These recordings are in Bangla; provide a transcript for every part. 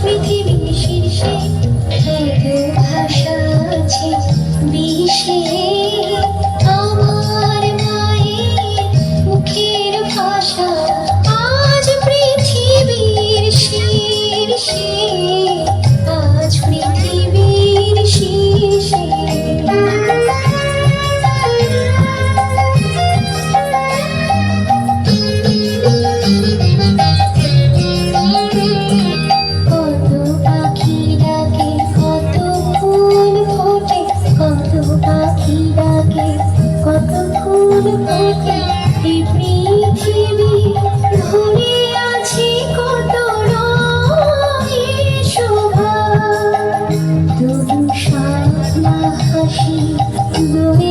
পৃথিবীর শীর্ষে সারা হাসি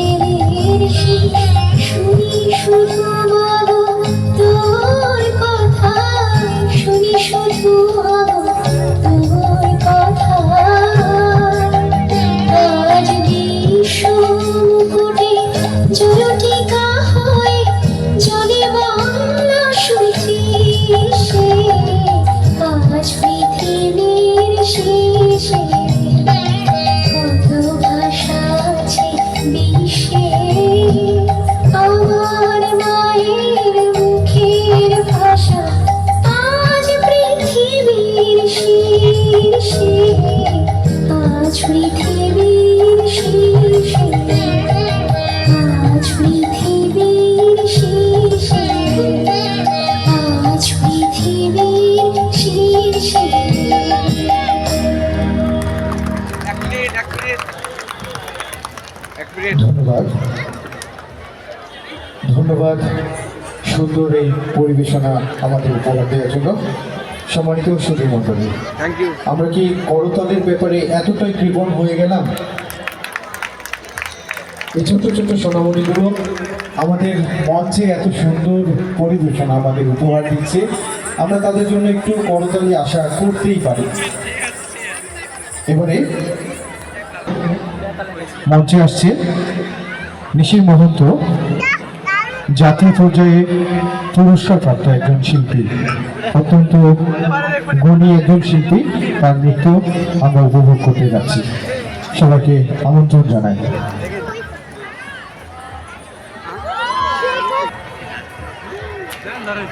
ধন্যবাদ। ধন্যবাদ সুন্দর এই পরিবেশনা আমাদের উপহার দেওয়ার জন্য। সম্মানিত সুধী মন্ডলী থ্যাংক ইউ আমরা কি করতালের ব্যাপারে এতটাই কৃপণ হয়ে গেলাম? এই ছোট ছোট সোনামণিগুলো আমাদের মঞ্চে এত সুন্দর পরিবেশনা আমাদের উপহার দিচ্ছে। আমরা তাদের জন্য একটু করতালি আশা করতেই পারি। এবারে মঞ্চে আসছে নিশির মহন্ত। জাতীয় পর্যায়ে পুরস্কার প্রাপ্ত একজন শিল্পী। অত্যন্ত গুণী একজন শিল্পী, তার নৃত্য আমরা উপভোগ করতে যাচ্ছি। সবাইকে আমন্ত্রণ জানাই। ধরেন